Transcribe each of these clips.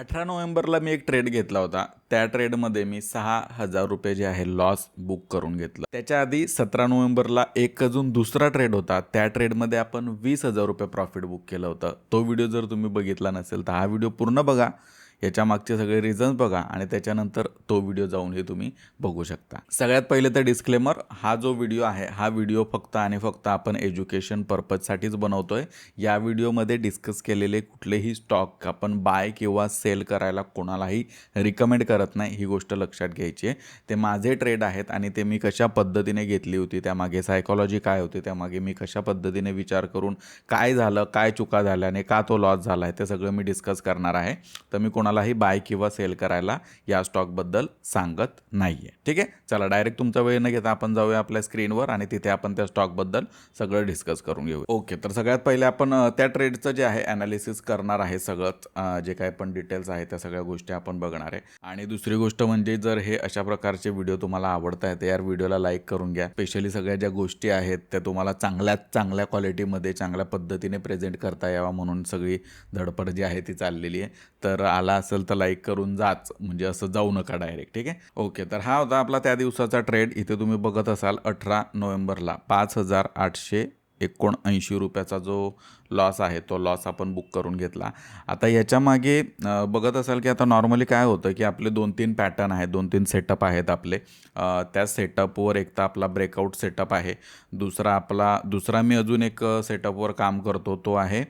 अठरा नोव्हेंबरला मी एक ट्रेड घेतला होता. त्या ट्रेडमध्ये मी सहा हजार रुपये जे आहे लॉस बुक करून घेतलं. त्याच्या आधी सतरा नोव्हेंबरला एक अजून दुसरा ट्रेड होता. त्या ट्रेडमध्ये आपण वीस हजार रुपये प्रॉफिट बुक केलं होतं. तो व्हिडिओ जर तुम्ही बघितला नसेल तर हा व्हिडिओ पूर्ण बघा. याच्या मागचे सगळे रिझन्स बघा आणि त्याच्यानंतर तो व्हिडिओ जाऊनही तुम्ही बघू शकता. सगळ्यात पहिले तर डिस्क्लेमर हा जो व्हिडिओ आहे हा व्हिडिओ फक्त आणि फक्त आपण एज्युकेशन पर्पजसाठीच बनवतो आहे या व्हिडिओमध्ये डिस्कस केलेले कुठलेही स्टॉक आपण बाय किंवा सेल करायला कोणालाही रिकमेंड करत नाही ही गोष्ट लक्षात घ्यायची आहे. ते माझे ट्रेड आहेत आणि ते मी कशा पद्धतीने घेतली होती त्यामागे सायकॉलॉजी काय होती त्यामागे मी कशा पद्धतीने विचार करून काय झालं काय चुका झाल्याने का तो लॉस झाला आहे ते सगळं मी डिस्कस करणार आहे. तर मी कोणालाही बाय किंवा सेल करायला या स्टॉकबद्दल सांगत नाही आहे ठीक आहे? चला डायरेक्ट तुमचा वेळ न घेता आपण जाऊया आपल्या स्क्रीनवर आणि तिथे आपण त्या स्टॉकबद्दल सगळं डिस्कस करून घेऊ ओके तर सगळ्यात पहिले आपण त्या ट्रेडचं जे आहे ॲनालिसिस करणार आहे सगळंच. जे काय पण डिटेल्स आहे त्या सगळ्या गोष्टी आपण बघणार आहे. आणि दुसरी गोष्ट म्हणजे जर हे अशा प्रकारचे व्हिडिओ तुम्हाला आवडत आहेत यार व्हिडिओला लाईक करून घ्या. स्पेशली सगळ्या ज्या गोष्टी आहेत त्या तुम्हाला चांगल्यात चांगल्या क्वालिटीमध्ये चांगल्या पद्धतीने प्रेझेंट करता यावा म्हणून सगळी धडपड जी आहे ती चाललेली आहे. तर आला असेल तर लाईक करून जाच. म्हणजे असं जाऊ नका डायरेक्ट ठीक आहे? ओके तर हा होता आपला त्या दिवसाचा ट्रेड इथे तुम्ही बघत असाल अठरा नोव्हेंबरला पाच हजार आठशे एकोणऐंशी रुपयाचा जो लॉस आहे तो लॉस आपण बुक करून घेतला. आता याच्यामागे बघत असाल की आता नॉर्मली काय होतं की आपले दोन तीन पॅटर्न आहेत दोन तीन सेटअप आहेत आपले. त्या सेटअपवर एक तर आपला ब्रेकआउट सेटअप आहे. दुसरा आपला दुसरा मी अजून एक सेटअपवर काम करतो तो आहे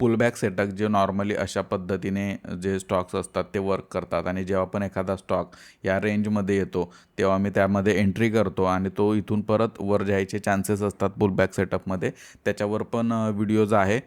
पुलबॅक सेटअप जे नॉर्मली अशा पद्धतीने जे स्टॉक्स असतात ते वर्क करतात. आणि जेव्हा पण एखादा स्टॉक या रेंजमध्ये येतो तेव्हा मी त्यामध्ये एंट्री करतो आणि तो इथून परत वर जायचे चान्सेस असतात पुलबॅक सेटअपमध्ये त्याच्यावर पण व्हिडिओज आहे.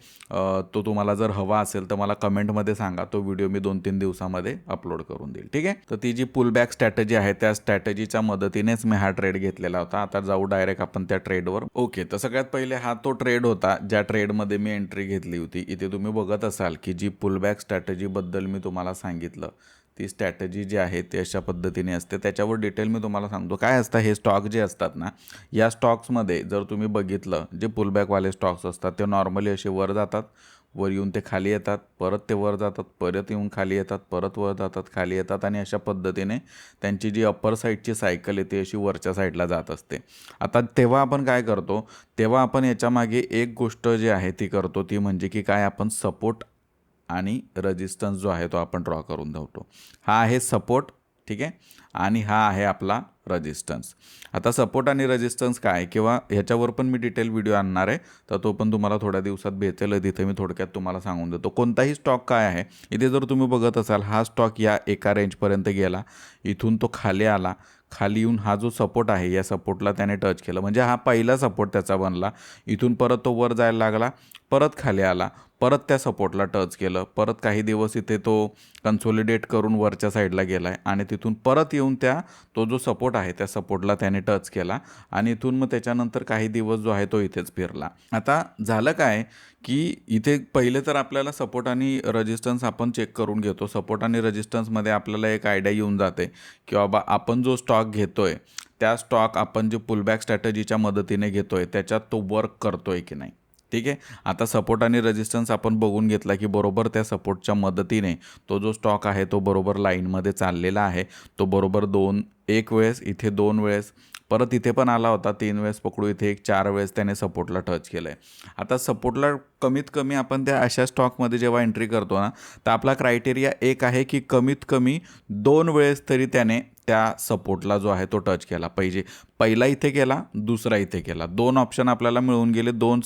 तो तुम्हाला जर हवा असेल तर मला कमेंटमध्ये सांगा. तो व्हिडिओ मी दोन तीन दिवसामध्ये अपलोड करून देईल. ठीक आहे? तर ती जी पुलबॅक स्ट्रॅटेजी आहे त्या स्ट्रॅटजीच्या मदतीनेच मी हा ट्रेड घेतलेला होता. आता जाऊ डायरेक्ट आपण त्या ट्रेडवर ओके तर सगळ्यात पहिले हा तो ट्रेड होता ज्या ट्रेडमध्ये मी एंट्री घेतली होती. इथे तुम्ही बघत असाल की जी पुलबॅक स्ट्रॅटजीबद्दल मी तुम्हाला सांगितलं ती स्ट्रॅटेजी जी आहे ती अशा पद्धतीने असते. त्याच्यावर डिटेल मी तुम्हाला सांगतो. काय असतं हे स्टॉक जे असतात ना या स्टॉक्समध्ये जर तुम्ही बघितलं जे पुलबॅकवाले स्टॉक्स असतात ते नॉर्मली असे वर जातात. वर येऊन ते खाली येतात परत ते वर जातात परत येऊन खाली येतात परत वर जातात खाली येतात आणि अशा पद्धतीने त्यांची जी अप्पर साईडची सायकल आहे ती अशी वरच्या साईडला जात असते. आता तेव्हा आपण काय करतो तेव्हा आपण याच्यामागे एक गोष्ट जी आहे ती करतो ती म्हणजे की काय आपण सपोर्ट आणि रजिस्टन्स जो आहे तो आपण ड्रॉ करून धावतो हा आहे सपोर्ट ठीक आहे? आणि हा आहे आपला रजिस्टन्स आता सपोर्ट आणि रजिस्टन्स काय? किंवा ह्याच्यावर पण मी डिटेल व्हिडिओ आणणार आहे तर तो पण तुम्हाला थोड्या दिवसात भेटेल. तिथे मी थोडक्यात तुम्हाला सांगून देतो. कोणताही स्टॉक काय आहे इथे जर तुम्ही बघत असाल हा स्टॉक या एका रेंजपर्यंत गेला. इथून तो खाली आला. खाली येऊन हा जो सपोर्ट आहे या सपोर्टला त्याने टच केलं. म्हणजे हा पहिला सपोर्ट त्याचा बनला. इथून परत तो वर जायला लागला. परत खाली आला परत त्या सपोर्टला टच केलं परत काही दिवस इथे तो कन्सोलिडेट करून वरच्या साईडला गेला आहे आणि तिथून परत येऊन त्या तो जो सपोर्ट आहे त्या सपोर्टला त्याने टच केला आणि इथून मग त्याच्यानंतर काही दिवस जो आहे तो इथेच फिरला. आता झालं काय की इथे पहिले तर आपल्याला सपोर्ट आणि रजिस्टन्स आपण चेक करून घेतो. सपोर्ट आणि रजिस्टन्समध्ये आपल्याला एक आयडिया येऊन जाते की बाबा आपण जो स्टॉक घेतो आहे त्या स्टॉक आपण जे पुलबॅक स्ट्रॅटजीच्या मदतीने घेतो आहे त्याच्यात तो वर्क करतो आहे की नाही. ठीक आहे? आता सपोर्ट आणि रेजिस्टन्स आपण बघून घेतला की बरोबर त्या सपोर्टच्या मदतीने तो जो स्टॉक आहे तो बरोबर लाईनमध्ये चाललेला आहे. तो बरोबर दोन एक वेळेस इथे दोन वेळेस परत इथे पण आला होता तीन वेळेस पकडू इथे एक चार वेळेस त्याने सपोर्टला टच केलं आहे आता सपोर्टला कमीत कमी आपण त्या अशा स्टॉकमध्ये जेव्हा एंट्री करतो ना तर आपला क्रायटेरिया एक आहे की कमीत कमी दोन वेळेस तरी त्याने त्या सपोर्टला जो आहे तो टच केला पाहिजे. पहिला इथे केला दुसरा इथे केला. दोन ऑप्शन आपल्याला मिळून गेले दोन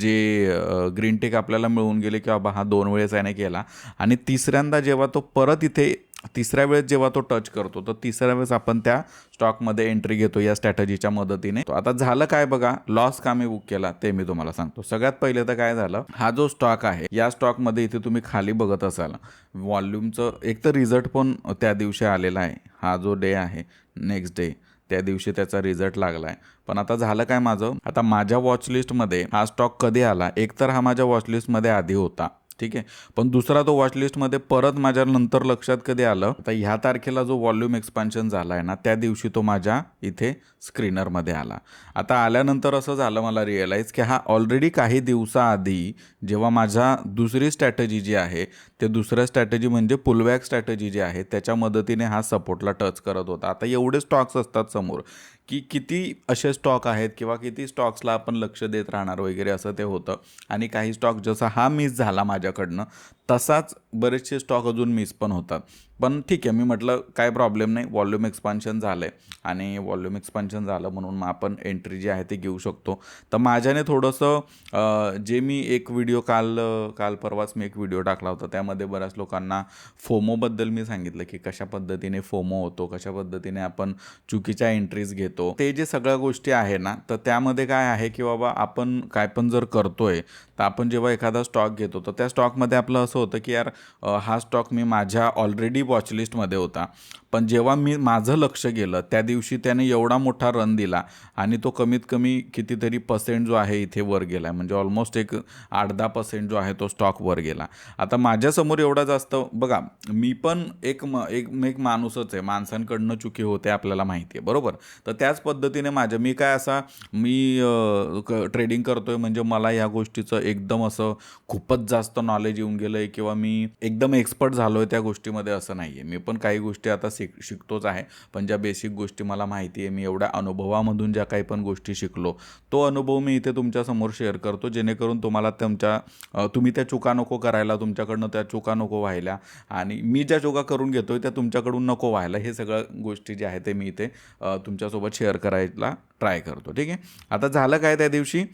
जे ग्रीन टेक आपल्याला मिळून गेले की बाबा हा दोन वेळेस याने केला. आणि तिसऱ्यांदा जेव्हा तो परत इथे तिसऱ्या वेळेस जेव्हा तो टच करतो तर तिसऱ्या वेळेस आपण त्या स्टॉकमध्ये एंट्री घेतो या स्ट्रॅटजीच्या मदतीने. तो आता झालं काय बघा लॉस का मी बुक केला ते मी तुम्हाला सांगतो. सगळ्यात पहिले तर काय झालं हा जो स्टॉक आहे या स्टॉकमध्ये इथे तुम्ही खाली बघत असाल व्हॉल्यूमचं एक तर रिझल्ट पण त्या दिवशी आलेला आहे. हा जो डे आहे नेक्स्ट डे त्या दिवशी त्याचा रिझल्ट लागला आहे पण आता झालं काय माझं? आता माझ्या वॉचलिस्टमध्ये हा स्टॉक कधी आला? एक तर हा माझ्या वॉचलिस्टमध्ये आधी होता. ठीक आहे. पण दुसरा तो वॉचलिस्टमध्ये परत माझ्या नंतर लक्षात कधी आलं? तर ह्या तारखेला जो वॉल्यूम एक्सपान्शन झाला आहे ना त्या दिवशी तो माझ्या इथे स्क्रीनरमध्ये आला. आता आल्यानंतर असं झालं मला रिअलाईज की हा ऑलरेडी काही दिवसाआधी जेव्हा माझा दुसरी स्ट्रॅटजी जी आहे ते दुसऱ्या स्ट्रॅटेजी म्हणजे पुलबॅक स्ट्रॅटेजी जी आहे त्याच्या मदतीने हा सपोर्टला टच करत होता. आता एवढे स्टॉक्स असतात समोर. की किती असे स्टॉक आहेत किंवा किती स्टॉक्सला आपण लक्ष देत राहणार वगैरे असं ते होतं. आणि काही स्टॉक जसा हा मिस झाला माझ्याकडनं तसाच बरेचसे स्टॉक अजून मिस पण होतात. पण ठीक आहे मी म्हटलं काय प्रॉब्लेम नाही वॉल्यूम एक्सपान्शन झालं आहे आणि वॉल्यूम एक्सपान्शन झालं म्हणून मग आपण एंट्री जी आहे ती घेऊ शकतो. तर माझ्याने थोडंसं जे मी एक व्हिडिओ काल काल परवाच मी एक व्हिडिओ टाकला होता त्यामध्ये बऱ्याच लोकांना फोमोबद्दल मी सांगितलं की कशा पद्धतीने फोमो होतो कशा पद्धतीने आपण चुकीच्या एंट्रीज घेतो. ते जे सगळ्या गोष्टी आहे ना तर त्यामध्ये काय आहे की बाबा आपण काय पण जर करतोय तर आपण जेव्हा एखादा स्टॉक घेतो तर त्या स्टॉकमध्ये आपलं असं होतं की यार हा स्टॉक मी माझ्या ऑलरेडी वॉचलिस्टमध्ये होता पण जेव्हा मी माझं लक्ष गेलं त्या दिवशी त्याने एवढा मोठा रन दिला आणि तो कमीत कमी कितीतरी पर्सेंट जो आहे इथे वर गेला म्हणजे ऑलमोस्ट एक आठ दहा पर्सेंट जो आहे तो स्टॉक वर गेला. आता माझ्यासमोर एवढा जास्त बघा मी पण एक म एक एक माणूसच आहे. माणसांकडनं चुकी होते आपल्याला माहिती आहे बरोबर? तर त्याच पद्धतीने माझ्या मी काय असा मी ट्रेडिंग करतो आहे म्हणजे मला या गोष्टीचं एकदम असं खूपच जास्त नॉलेज येऊन गेलं आहे किंवा मी एकदम एक्सपर्ट झालो आहे त्या गोष्टीमध्ये असं नाही आहे मी पण काही गोष्टी आता शिक शिकतोच आहे. पण ज्या बेसिक गोष्टी मला माहिती आहे मी एवढ्या अनुभवामधून ज्या काही पण गोष्टी शिकलो तो अनुभव मी इथे तुमच्यासमोर शेअर करतो. जेणेकरून तुम्हाला तुमच्या तुम्ही त्या चुका नको करायला तुमच्याकडनं त्या चुका नको व्हायला आणि मी ज्या चुका करून घेतोय त्या तुमच्याकडून नको व्हायला हे सगळं गोष्टी ज्या आहेत ते मी इथे तुमच्यासोबत शेअर करायला ट्राय करतो. ठीक आहे? आता झालं काय त्या दिवशी?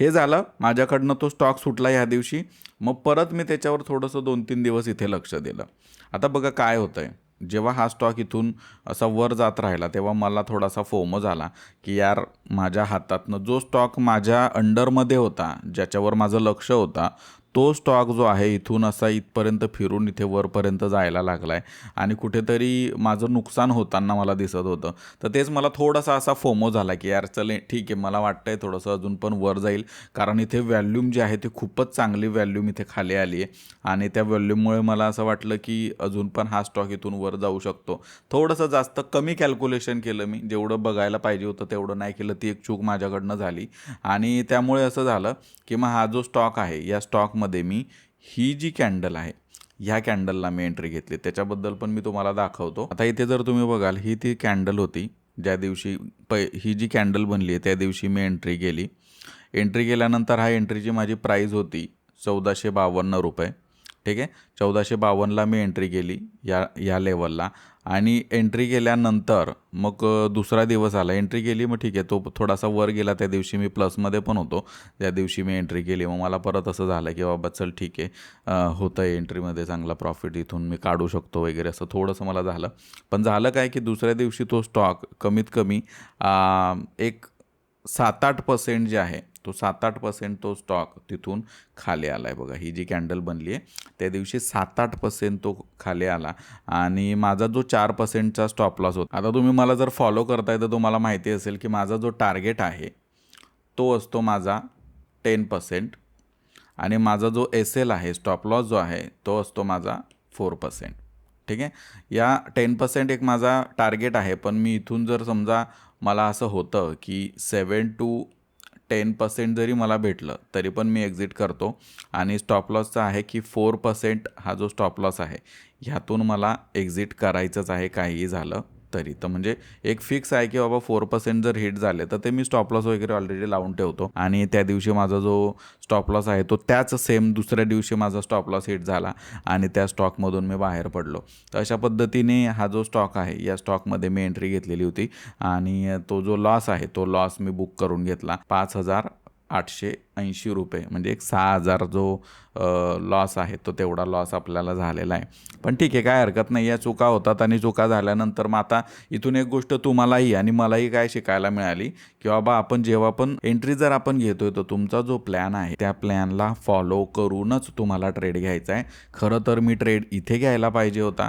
हे झालं. माझ्याकडनं तो स्टॉक सुटला ह्या दिवशी. मग परत मी त्याच्यावर थोडंसं दोन तीन दिवस इथे लक्ष दिलं. आता बघा काय होतं आहे जेव्हा हा स्टॉक इथून असा वर जात राहिला तेव्हा मला थोडासा फोमो झाला की यार माझ्या हातातनं जो स्टॉक माझ्या अंडरमध्ये होता ज्याच्यावर माझं लक्ष होता तो स्टॉक जो आहे इथून असा इथपर्यंत फिरून इथे वरपर्यंत जायला लागला आहे आणि कुठेतरी माझं नुकसान होताना मला दिसत होतं. तर तेच मला थोडासा असा फोमो झाला की यार चले ठीक आहे मला वाटतं आहे थोडंसं अजून पण वर जाईल. कारण इथे व्हॅल्यूम जी आहे ती खूपच चांगली व्हॅल्यूम इथे खाली आली आहे. आणि त्या व्हॅल्यूममुळे मला असं वाटलं की अजून पण हा स्टॉक इथून वर जाऊ शकतो. थोडंसं जास्त कमी कॅल्क्युलेशन केलं मी. जेवढं बघायला पाहिजे होतं तेवढं नाही केलं. ती एक चूक माझ्याकडनं झाली. आणि त्यामुळे असं झालं की मग हा जो स्टॉक आहे या स्टॉकमध्ये मी ही जी कॅन्डल आहे ह्या कॅन्डलला मी एंट्री घेतली. त्याच्याबद्दल पण मी तुम्हाला दाखवतो. आता इथे जर तुम्ही बघाल ही ती कॅन्डल होती ज्या दिवशी प ही जी कॅन्डल बनली आहे त्या दिवशी मी एंट्री केली. एंट्री केल्यानंतर हा एंट्रीची माझी प्राईज होती चौदाशे बावन्न रुपये. ठीक आहे? चौदाशे बावन्नला मी एंट्री केली या या लेवलला आणि एंट्री केल्यानंतर मग दुसरा दिवस आला. एंट्री केली मग ठीक आहे तो थोडासा वर गेला. त्या दिवशी मी प्लसमध्ये पण होतो. त्या दिवशी मी एंट्री केली. मग मला परत असं झालं की बाबा चल ठीक आहे. होतं आहे एंट्रीमध्ये चांगला प्रॉफिट इथून मी काढू शकतो वगैरे असं थोडंसं मला झालं. पण झालं काय की दुसऱ्या दिवशी तो स्टॉक कमीत कमी एक सात आठ पर्सेंट जे आहे तो सात आठ पर्सेंट तो स्टॉक तिथून खाली आला आहे बघा ही जी कॅन्डल बनली आहे त्या दिवशी सात आठ पर्सेंट तो खाली आला आणि माझा जो चार पर्सेंटचा स्टॉप लॉस होता. आता तुम्ही मला जर फॉलो करताय तर तुम्हाला माहिती असेल की माझा जो टार्गेट आहे तो असतो माझा टेन पर्सेंट आणि माझा जो एस एल आहे स्टॉप लॉस जो आहे तो असतो माझा फोर पर्सेंट ठीक आहे? या टेन पर्सेंट एक माझा टार्गेट आहे पण मी इथून जर समजा मला असं होतं की सेवन टू टेन पर्सेंट जरी मला भेटलं तरी पण मी एक्झिट करतो. आणि स्टॉप लॉसचा आहे की फोर पर्सेंट हा जो स्टॉप लॉस आहे ह्यातून मला एक्झिट करायचंच आहे काहीही झालं. तरी. तर म्हणजे एक फिक्स आहे की बाबा फोर पर्सेंट जर हिट झाले तर ते मी स्टॉप लॉस वगैरे ऑलरेडी लावून ठेवतो. आणि त्या दिवशी माझा जो स्टॉप लॉस आहे तो त्याच सेम दुसऱ्या दिवशी माझा स्टॉप लॉस हिट झाला आणि त्या स्टॉकमधून मी बाहेर पडलो. तर अशा पद्धतीने हा जो स्टॉक आहे या स्टॉकमध्ये मी एंट्री घेतलेली होती आणि तो जो लॉस आहे तो लॉस मी बुक करून घेतला. पाच हजार आठशे ऐंशी रुपये. म्हणजे एक सहा हजार जो लॉस आहे तो तेवढा लॉस आपल्याला झालेला आहे. पण ठीक आहे काय हरकत नाही. या चुका होतात आणि चुका झाल्यानंतर मग आता इथून एक गोष्ट तुम्हालाही आणि मलाही काय शिकायला मिळाली की बाबा आपण जेव्हा पण एंट्री जर आपण घेतोय तर तुमचा जो प्लॅन आहे त्या प्लॅनला फॉलो करूनच तुम्हाला ट्रेड घ्यायचा आहे. खरं तर मी ट्रेड इथे घ्यायला पाहिजे होता.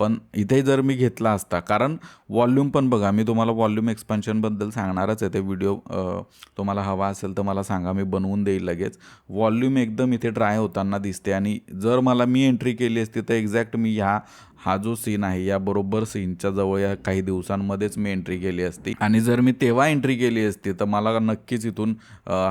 पण इथे जर मी घेतला असता कारण वॉल्यूम पण बघा मी तुम्हाला वॉल्यूम एक्सपान्शनबद्दल सांगणारच आहे. ते व्हिडिओ तुम्हाला हवा असेल तर मला सांगा मी बनवून देईल लगेच. वॉल्यूम एकदम इथे ड्राय होताना दिसते आणि जर मला मी एंट्री केली असती तर एक्झॅक्ट मी ह्या हा जो सीन आहे या बरोबर सीनच्या जवळ या काही दिवसांमध्येच मी एंट्री केली असती. आणि जर मी तेव्हा एंट्री केली असती तर मला नक्कीच इथून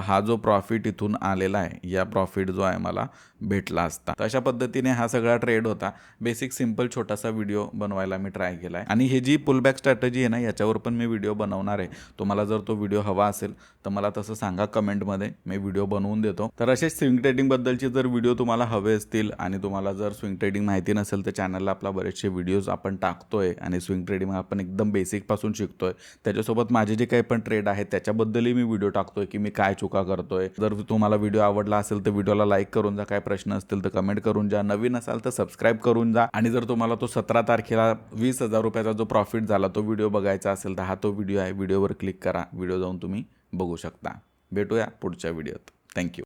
हा जो प्रॉफिट इथून आलेला आहे या प्रॉफिट जो आहे मला भेटला असता. तर अशा पद्धतीने हा सगळा ट्रेड होता. बेसिक सिंपल छोटासा व्हिडिओ बनवायला मी ट्राय केला आहे आणि हे जी पुलबॅक स्ट्रॅटजी आहे ना याच्यावर पण मी व्हिडिओ बनवणार आहे. तुम्हाला जर तो व्हिडिओ हवा असेल तर मला तसं सांगा कमेंटमध्ये मी व्हिडिओ बनवून देतो. तर असे स्विंग ट्रेडिंगबद्दलचे जर व्हिडिओ तुम्हाला हवे असतील आणि तुम्हाला जर स्विंग ट्रेडिंग माहिती नसेल तर चॅनलला आपला बरेचसे व्हिडिओज आपण टाकतोय आणि स्विंग ट्रेडिंग आपण एकदम बेसिकपासून शिकतोय. त्याच्यासोबत माझे जे काही पण ट्रेड आहेत त्याच्याबद्दलही मी व्हिडिओ टाकतोय की मी काय चुका करतोय. जर तुम्हाला व्हिडिओ आवडला असेल तर व्हिडिओला लाईक करून जा. काय प्रश्न असतील तर कमेंट करून जा. नवीन असाल तर सबस्क्राईब करून जा. आणि जर तुम्हाला तो सतरा तारखेला वीस हजार रुपयाचा जो प्रॉफिट झाला तो व्हिडिओ बघायचा असेल तर हा तो व्हिडिओ आहे. व्हिडिओवर क्लिक करा. व्हिडिओ जाऊन तुम्ही बघू शकता. भेटूया पुढच्या व्हिडिओत थँक्यू